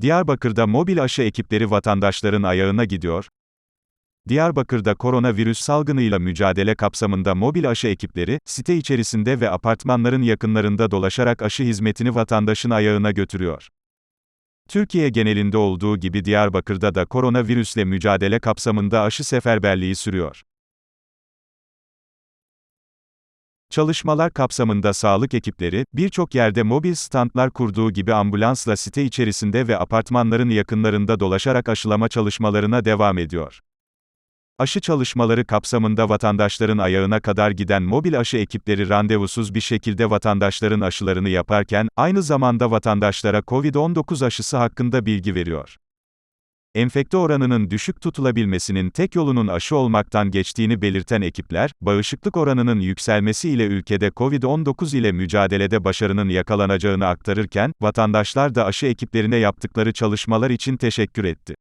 Diyarbakır'da mobil aşı ekipleri vatandaşların ayağına gidiyor. Diyarbakır'da koronavirüs salgınıyla mücadele kapsamında mobil aşı ekipleri, site içerisinde ve apartmanların yakınlarında dolaşarak aşı hizmetini vatandaşın ayağına götürüyor. Türkiye genelinde olduğu gibi Diyarbakır'da da koronavirüsle mücadele kapsamında aşı seferberliği sürüyor. Çalışmalar kapsamında sağlık ekipleri, birçok yerde mobil standlar kurduğu gibi ambulansla site içerisinde ve apartmanların yakınlarında dolaşarak aşılama çalışmalarına devam ediyor. Aşı çalışmaları kapsamında vatandaşların ayağına kadar giden mobil aşı ekipleri randevusuz bir şekilde vatandaşların aşılarını yaparken, aynı zamanda vatandaşlara COVID-19 aşısı hakkında bilgi veriyor. Enfekte oranının düşük tutulabilmesinin tek yolunun aşı olmaktan geçtiğini belirten ekipler, bağışıklık oranının yükselmesi ile ülkede COVID-19 ile mücadelede başarının yakalanacağını aktarırken, vatandaşlar da aşı ekiplerine yaptıkları çalışmalar için teşekkür etti.